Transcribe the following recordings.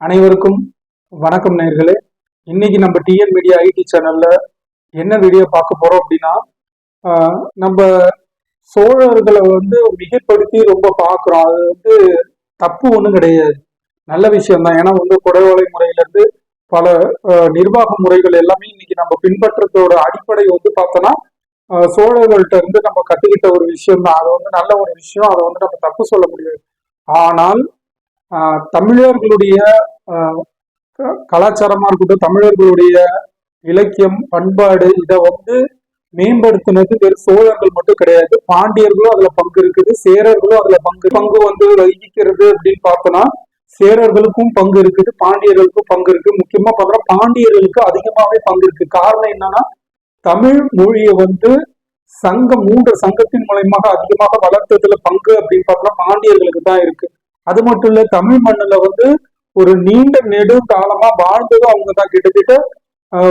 அனைவருக்கும் வணக்கம் நேர்களே. இன்னைக்கு நம்ம டிஎன் மீடியா ஐடி சேனல்ல என்ன வீடியோ பார்க்க போறோம் அப்படின்னா நம்ம சோழர்களை வந்து மிகைப்படுத்தி ரொம்ப பார்க்குறோம். அது வந்து தப்பு ஒன்றும் கிடையாது. நல்ல விஷயம் தான். ஏன்னா வந்து குடைவலை முறையிலேருந்து பல நிர்வாக முறைகள் எல்லாமே இன்னைக்கு நம்ம பின்பற்றத்தோட அடிப்படை வந்து பார்த்தோன்னா சோழர்கள்ட்ட இருந்து நம்ம கற்றுக்கிட்ட ஒரு விஷயம் தான் அது வந்து நல்ல ஒரு விஷயம். அதை வந்து நம்ம தப்பு சொல்ல முடியாது. ஆனால் தமிழர்களுடைய க- கலாச்சாரமா இருக்கட்டும் தமிழர்களுடைய இலக்கியம் பண்பாடு இதை வந்து மேம்படுத்தினது வெறும் சோழர்கள் மட்டும் கிடையாது. பாண்டியர்களும் அதுல பங்கு இருக்குது சேரர்களும் அதுல பங்கு பங்கு வந்து வகிக்கிறது அப்படின்னு பார்த்தோம்னா சேரர்களுக்கும் பங்கு இருக்குது பாண்டியர்களுக்கும் பங்கு இருக்கு முக்கியமா பார்த்தோம்னா பாண்டியர்களுக்கு அதிகமாவே பங்கு இருக்கு. காரணம் என்னன்னா தமிழ் மொழியை வந்து சங்கம் மூன்று சங்கத்தின் மூலயமாக அதிகமாக வளர்த்ததுல பங்கு அப்படின்னு பார்த்தோம்னா பாண்டியர்களுக்கு தான் இருக்கு. அது மட்டும் இல்ல தமிழ் மண்ணுல வந்து ஒரு நீண்ட நெடுங்காலமா வாழ்ந்ததும் அவங்க தான் கிட்டத்தட்ட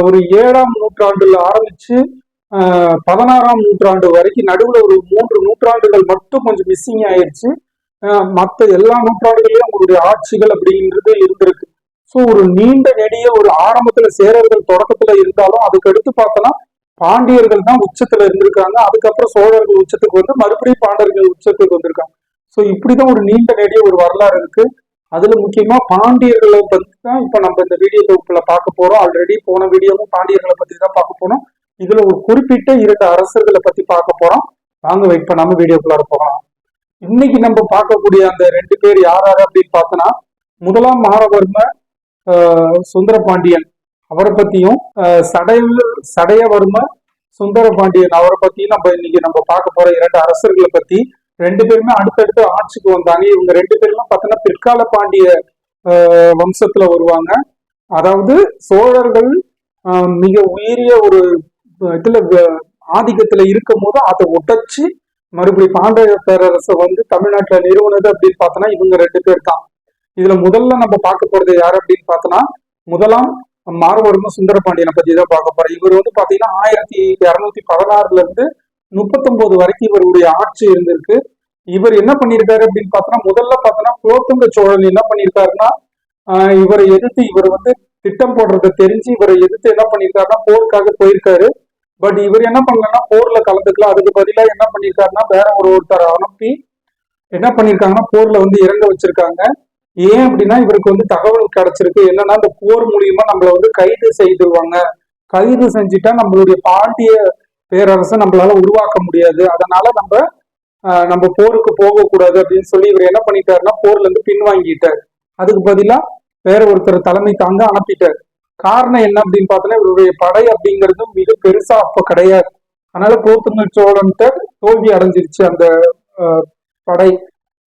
ஒரு ஏழாம் நூற்றாண்டுல ஆரம்பிச்சு பதினாறாம் நூற்றாண்டு வரைக்கும் நடுவுல ஒரு மூன்று நூற்றாண்டுகள் மட்டும் கொஞ்சம் மிஸ்ஸிங் ஆயிடுச்சு மற்ற எல்லா நூற்றாண்டுகளையும் அவங்களுடைய ஆட்சிகள் அப்படின்றது இருந்திருக்கு. ஸோ ஒரு நீண்ட நெடிய ஒரு ஆரம்பத்துல சேரர்கள் தொடக்கத்துல இருந்தாலும் அதுக்கு பார்த்தோன்னா பாண்டியர்கள் தான் உச்சத்துல இருந்திருக்காங்க. அதுக்கப்புறம் சோழர்கள் உச்சத்துக்கு வந்து மறுபடியும் பாண்டியர்கள் உச்சத்துக்கு வந்திருக்காங்க. ஸோ இப்படிதான் ஒரு நீண்ட நெடிய ஒரு வரலாறு இருக்கு. அதுல முக்கியமா பாண்டியர்களை பத்தி தான் இப்ப நம்ம இந்த வீடியோ தொகுப்புல பார்க்க போறோம். ஆல்ரெடி போன வீடியோவும் பாண்டியர்களை பத்தி தான் பார்க்க போறோம் இதுல ஒரு குறிப்பிட்ட இரண்டு அரசர்களை பத்தி பார்க்க போறோம். வாங்க வெயிட் பண்ணாம வீடியோக்குள்ளார போகலாம். இன்னைக்கு நம்ம பார்க்கக்கூடிய அந்த ரெண்டு பேர் யார் யார் அப்படின்னு பார்த்தோன்னா முதலாம் மாரவர்ம ஆஹ், சுந்தரபாண்டியன். அவரை பத்தியும் ஆஹ், சடைய சடையவர்ம சுந்தரபாண்டியன். அவரை பத்தியும் நம்ம இன்னைக்கு நம்ம பார்க்க போற இரண்டு அரசர்களை பத்தி ரெண்டு பேருமே அடுத்தடுத்து ஆட்சிக்கு வந்தாங்க. இவங்க ரெண்டு பேருமே பார்த்தோன்னா பிற்கால பாண்டிய வம்சத்துல வருவாங்க. அதாவது சோழர்கள் மிக உயரிய ஒரு இதுல ஆதிக்கத்துல இருக்கும் போது அதை உடைச்சு மறுபடியும் பாண்டிய பேரரசை வந்து தமிழ்நாட்டுல நிறுவனது அப்படின்னு பார்த்தோன்னா இவங்க ரெண்டு பேர் தான். இதுல முதல்ல நம்ம பார்க்க போறது யாரு அப்படின்னு பார்த்தோன்னா முதலாம் மார்வர்ம சுந்தரபாண்டியனை பத்தி தான் பார்க்க போறோம். இவர் வந்து பாத்தீங்கன்னா ஆயிரத்தி இருநூத்தி பதினாறுல இருந்து முப்பத்தொன்பது வரைக்கும் இவருடைய ஆட்சி இருந்திருக்கு. இவர் என்ன பண்ணியிருக்காரு அப்படின்னு பார்த்தோன்னா முதல்ல பார்த்தோன்னா குலோத்துங்க சோழன் என்ன பண்ணியிருக்காருன்னா இவரை எதிர்த்து இவர் வந்து திட்டம் போடுறதை தெரிஞ்சு இவரை எதிர்த்து என்ன பண்ணியிருக்காருன்னா போருக்காக போயிருக்காரு. பட் இவர் என்ன பண்ணலன்னா போர்ல கலந்துக்கலாம் அதுக்கு பதிலாக என்ன பண்ணியிருக்காருன்னா வேற ஒரு ஒருத்தரை அனுப்பி என்ன பண்ணியிருக்காங்கன்னா போர்ல வந்து இறங்க வச்சிருக்காங்க. ஏன் அப்படின்னா இவருக்கு வந்து தகவல் கிடைச்சிருக்கு. என்னன்னா இந்த போர் மூலியமா நம்மளை வந்து கைது செய்துருவாங்க. கைது செஞ்சுட்டா நம்மளுடைய பாண்டிய பேரரசை நம்மளால உருவாக்க முடியாது. அதனால நம்ம நம்ம போருக்கு போகக்கூடாது அப்படின்னு சொல்லி இவர் என்ன பண்ணிட்டாருன்னா போர்ல இருந்து பின்வாங்கிட்டார். அதுக்கு பதிலா வேற ஒருத்தர் தலைமை தாங்க அனுப்பிட்டார். காரணம் என்ன அப்படின்னு பார்த்தோன்னா இவருடைய படை அப்படிங்கிறது மிக பெருசா அப்ப கிடையாது. அதனால குலோத்துங்க சோழன்ட்ட தோல்வி அடைஞ்சிருச்சு அந்த படை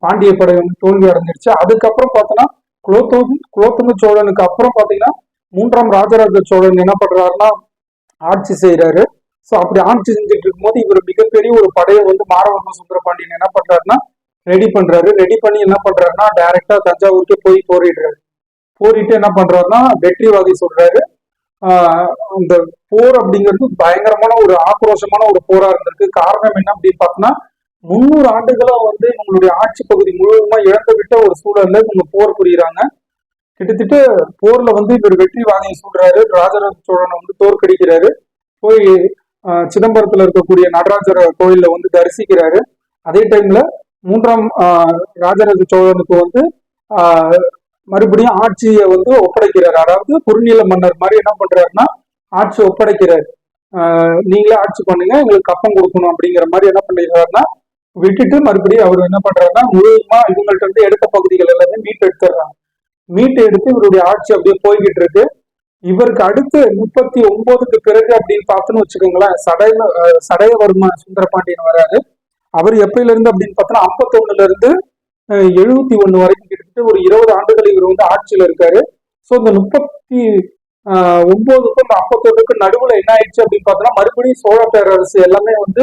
பாண்டிய படை வந்து தோல்வி அடைஞ்சிருச்சு. அதுக்கப்புறம் பார்த்தோன்னா குலோத்து குலோத்துங்க சோழனுக்கு அப்புறம் பார்த்தீங்கன்னா மூன்றாம் ராஜராஜ சோழன் என்ன பண்றாருன்னா ஆட்சி செய்யறாரு ஸோ அப்படி ஆட்சி செஞ்சுட்டு இருக்கும்போது இவர் மிகப்பெரிய ஒரு படையை வந்து மாரவர்ம சுந்தரபாண்டியன் என்ன பண்றாருன்னா ரெடி பண்றாரு. ரெடி பண்ணி என்ன பண்றாருன்னா டைரக்டா தஞ்சாவூருக்கு போய் போரிடுறாரு. போரிட்டு என்ன பண்றாருன்னா வெற்றி வாதி சொல்றாரு. ஆஹ் அந்த போர் அப்படிங்கிறது பயங்கரமான ஒரு ஆக்ரோஷமான ஒரு போரா இருந்திருக்கு. காரணம் என்ன அப்படின்னு பார்த்தோம்னா முன்னூறு ஆண்டுகளா வந்து நம்மளுடைய ஆட்சி பகுதி முழுவதுமா இழந்து விட்ட ஒரு சூழல்ல இவங்க போர் புரியுறாங்க. கிட்டத்தட்ட போர்ல வந்து இவர் வெற்றி வாகை சொல்றாரு. ராஜராஜ சோழனை வந்து தோற்கடிக்கிறாரு. போய் சிதம்பரத்துல இருக்கக்கூடிய நடராஜர் கோயில்ல வந்து தரிசிக்கிறாரு. அதே டைம்ல மூன்றாம் ராஜராஜ சோழனுக்கு வந்து மறுபடியும் ஆட்சியை வந்து ஒப்படைக்கிறாரு. அதாவது குறுநில மன்னர் மாதிரி என்ன பண்றாருன்னா ஆட்சி ஒப்படைக்கிறாரு. நீங்களே ஆட்சி பண்ணுங்க எங்களுக்கு கப்பம் கொடுக்கணும் அப்படிங்கிற மாதிரி என்ன பண்ணிடுறாருன்னா விட்டுட்டு மறுபடியும் அவர் என்ன பண்றாருன்னா முழுவதுமா இவங்கள்ட்ட இருந்து எடுத்த பகுதிகள் எல்லாமே மீட்டு எடுத்துடுறாங்க மீட்டு எடுத்து இவருடைய ஆட்சி அப்படியே போய்கிட்டு இருக்கு. இவருக்கு அடுத்து முப்பத்தி ஒன்பதுக்கு பிறகு அப்படின்னு பார்த்தோன்னு வச்சுக்கோங்களேன் சடைய சடையவர்மா சடையவர்ம சுந்தரபாண்டியன் வராரு. அவர் எப்பயில இருந்து அப்படின்னு பார்த்தோன்னா ஐம்பத்தொன்னுல இருந்து எழுபத்தி ஒண்ணு வரைக்கும் கிட்டத்தட்ட ஒரு இருபது ஆண்டுகள் இவர் வந்து ஆட்சியில இருக்காரு. ஸோ இந்த முப்பத்தி ஆஹ் ஒன்பதுக்கும் இந்த ஐம்பத்தொன்னுக்கும் நடுவுல என்ன ஆயிடுச்சு அப்படின்னு பார்த்தோன்னா மறுபடியும் சோழ பேரரசு எல்லாமே வந்து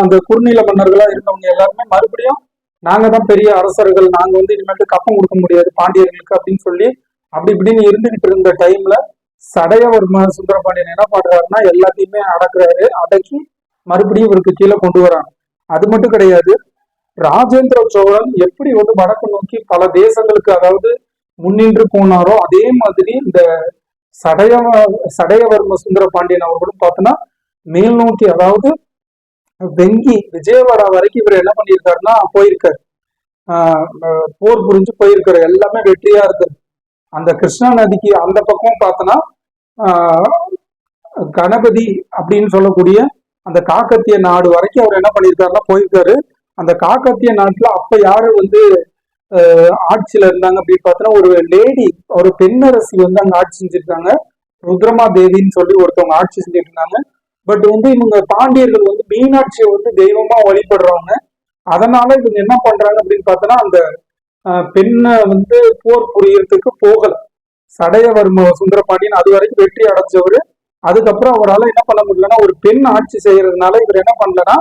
அந்த குறுநில மன்னர்களா இருந்தவங்க எல்லாருமே மறுபடியும் நாங்க தான் பெரிய அரசர்கள் நாங்க வந்து இனிமேட்டு கப்பம் கொடுக்க முடியாது பாண்டியர்களுக்கு அப்படின்னு சொல்லி அப்படி இப்படின்னு இருந்துகிட்டு இருந்த டைம்ல சடையவர்ம சுந்தரபாண்டியன் என்ன பண்றாருன்னா எல்லாத்தையுமே அடக்குறாரு. அடக்கி மறுபடியும் இவருக்கு கீழே கொண்டு வராங்க. அது மட்டும் கிடையாது. ராஜேந்திர சோழன் எப்படி வந்து வடக்கு நோக்கி பல தேசங்களுக்கு அதாவது முன்னின்று போனாரோ அதே மாதிரி இந்த சடையவ சடையவர்ம சுந்தர பாண்டியன் அவர்களும் பார்த்தோன்னா மேல் நோக்கி அதாவது வெங்கி விஜயவாடா வரைக்கும் இவர் என்ன பண்ணியிருக்காருன்னா போயிருக்காரு. ஆஹ் போர் புரிஞ்சு போயிருக்காரு. எல்லாமே வெற்றியா இருக்கு அந்த கிருஷ்ணா நதிக்கு அந்த பக்கம் பார்த்தோன்னா கணபதி அப்படின்னு சொல்லக்கூடிய அந்த காக்கத்திய நாடு வரைக்கும் அவர் என்ன பண்ணியிருக்காருன்னா போயிருக்காரு. அந்த காக்கத்திய நாட்டுல அப்ப யாரு வந்து ஆட்சியில இருந்தாங்க அப்படின்னு பார்த்தோன்னா ஒரு லேடி ஒரு பெண்ணரசி வந்து அங்க ஆட்சி செஞ்சிருக்காங்க. ருத்ரமா தேவின்னு சொல்லி ஒருத்தவங்க ஆட்சி செஞ்சுட்டு இருந்தாங்க பட் வந்து இவங்க பாண்டியர்கள் வந்து மீனாட்சியை வந்து தெய்வமா வழிபடுறவங்க. அதனால இவங்க என்ன பண்றாங்க அப்படின்னு பார்த்தோன்னா அந்த பெண்ணை வந்து போர் புரியறதுக்கு போகல. சடையவர்ம சுந்தரபாண்டியன் அது வரைக்கும் வெற்றி அடைஞ்சவர். அதுக்கப்புறம் அவரால் என்ன பண்ண முடியலன்னா ஒரு பெண் ஆட்சி செய்யறதுனால இவர் என்ன பண்ணலன்னா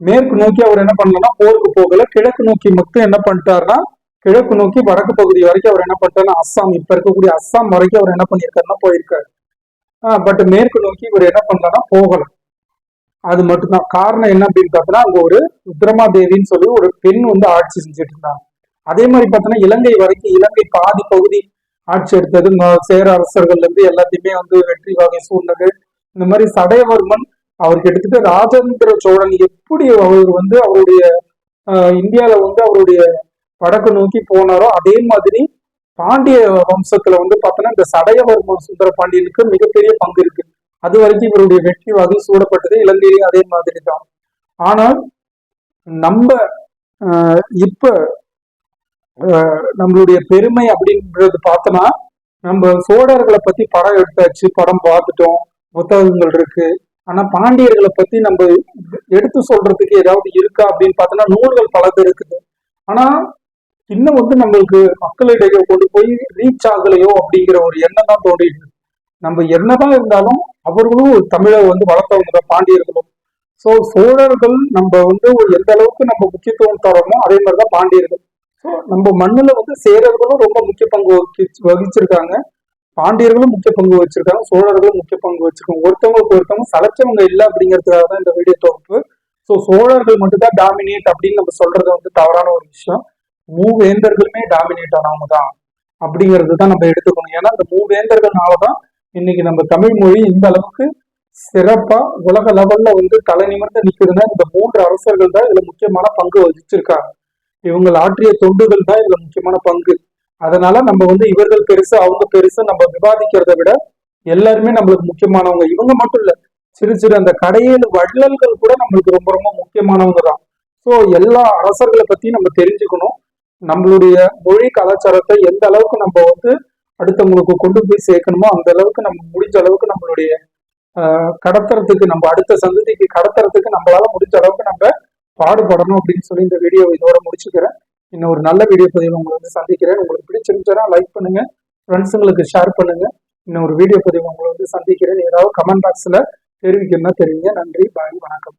மேற்கு நோக்கி அவர் என்ன பண்ணலன்னா போருக்கு போகல. கிழக்கு நோக்கி மட்டும் என்ன பண்ணிட்டாருன்னா கிழக்கு நோக்கி வடக்கு பகுதி வரைக்கும் அவர் என்ன பண்ணிட்டாருன்னா அஸ்ஸாம் இப்ப இருக்கக்கூடிய அஸ்ஸாம் வரைக்கும் அவர் என்ன பண்ணியிருக்காருன்னா போயிருக்காரு. பட் மேற்கு நோக்கி இவர் என்ன பண்ணலன்னா போகல. அது மட்டும்தான். காரணம் என்ன அப்படின்னு பார்த்தோன்னா அங்க ஒரு ருத்ரமா தேவின்னு சொல்லி ஒரு பெண் வந்து ஆட்சி செஞ்சுட்டு இருந்தாங்க. அதே மாதிரி பார்த்தோன்னா இலங்கை வரைக்கும் இலங்கை பாதி பகுதி ஆட்சி எடுத்தது. ம- சேர அரசர்கள்ல இருந்து எல்லாத்தையுமே வந்து வெற்றி வகை சூழ்ந்தது. இந்த மாதிரி சடையவர்மன் அவர் கிட்டத்தட்ட ராஜேந்திர சோழன் எப்படி அவர் வந்து அவருடைய ஆஹ், இந்தியால வந்து அவருடைய வடக்கு நோக்கி போனாரோ அதே மாதிரி பாண்டிய வம்சத்துல வந்து பார்த்தோன்னா இந்த சடையவர்மன் சுந்தர பாண்டியனுக்கு மிகப்பெரிய பங்கு இருக்கு. அது வரைக்கும் இவருடைய வெற்றி வகை சூடப்பட்டது இலங்கையிலும் அதே மாதிரி தான். ஆனால் நம்ம இப்ப நம்மளுடைய பெருமை அப்படின்றது பார்த்தோன்னா நம்ம சோழர்களை பத்தி படம் எடுத்தாச்சு படம் பார்த்துட்டோம் புத்தகங்கள் இருக்கு. ஆனா பாண்டியர்களை பத்தி நம்ம எடுத்து சொல்றதுக்கு ஏதாவது இருக்கா அப்படின்னு பார்த்தோன்னா நூல்கள் பலது இருக்குது. ஆனா இன்னும் வந்து நம்மளுக்கு மக்களிடையே கொண்டு போய் ரீச் ஆகலையோ அப்படிங்கிற ஒரு எண்ணம் தான் தோண்டிட்டு நம்ம என்னதான் இருந்தாலும் அவர்களும் ஒரு தமிழை வந்து வளர்த்தவங்க தான் பாண்டியர்களும். ஸோ சோழர்கள் நம்ம வந்து ஒரு எந்த அளவுக்கு நம்ம முக்கியத்துவம் தரோமோ அதே மாதிரி தான் பாண்டியர்கள். ஸோ நம்ம மண்ணுல வந்து சேரர்களும் ரொம்ப முக்கிய பங்கு வகிச்சு வகிச்சிருக்காங்க. பாண்டியர்களும் முக்கிய பங்கு வச்சிருக்காங்க சோழர்களும் முக்கிய பங்கு வச்சிருக்காங்க. ஒருத்தவங்களுக்கு ஒருத்தவங்க சளைச்சவங்க இல்லை அப்படிங்கிறதுக்காக தான் இந்த வீடியோ தொகுப்பு. ஸோ சோழர்கள் மட்டும்தான் டாமினேட் அப்படின்னு நம்ம சொல்றது வந்து தவறான ஒரு விஷயம். மூவேந்தர்களுமே டாமினேட் ஆனவங்க தான் அப்படிங்கிறது தான் நம்ம எடுத்துக்கணும். ஏன்னா இந்த மூவேந்தர்கள்னால தான் இன்னைக்கு நம்ம தமிழ் மொழி இந்த அளவுக்கு சிறப்பா உலக லெவல்ல வந்து தலை நிமிர்ந்து நிற்கிறதுனா இந்த மூன்று அரசர்கள் தான் இதுல முக்கியமான பங்கு வகிச்சிருக்காங்க. இவங்க ஆற்றிய தொண்டுகள் தான் இதுல முக்கியமான பங்கு. அதனால நம்ம வந்து இவர்கள் பெருசு அவங்க பெருசு நம்ம விவாதிக்கிறத விட எல்லாருமே நம்மளுக்கு முக்கியமானவங்க. இவங்க மட்டும் இல்ல சிறு சிறு அந்த கடையேழு வள்ளல்கள் கூட நம்மளுக்கு ரொம்ப ரொம்ப முக்கியமானவங்க தான். ஸோ எல்லா அரசர்களை பத்தி நம்ம தெரிஞ்சுக்கணும். நம்மளுடைய மொழி கலாச்சாரத்தை எந்த அளவுக்கு நம்ம வந்து அடுத்தவங்களுக்கு கொண்டு போய் சேர்க்கணுமோ அந்த அளவுக்கு நம்ம முடிஞ்ச அளவுக்கு நம்மளுடைய கடத்துறதுக்கு நம்ம அடுத்த சந்ததிக்கு கடத்துறதுக்கு நம்மளால முடிஞ்ச அளவுக்கு நம்ம பாடுபடணும் அப்படின்னு சொல்லி இந்த வீடியோ இதோட முடிச்சுக்கிறேன். இன்னும் ஒரு நல்ல வீடியோ பதிவு உங்களை வந்து சந்திக்கிறேன். உங்களுக்கு பிடிச்சிருந்துச்சுன்னா லைக் பண்ணுங்க. ஃப்ரெண்ட்ஸுங்களுக்கு ஷேர் பண்ணுங்க. இன்னும் ஒரு வீடியோ பதிவு உங்களை வந்து சந்திக்கிறேன். ஏதாவது கமெண்ட் பாக்ஸ்ல தெரிவிக்கணும்னா தெரிவிங்க. நன்றி. பாய் வணக்கம்.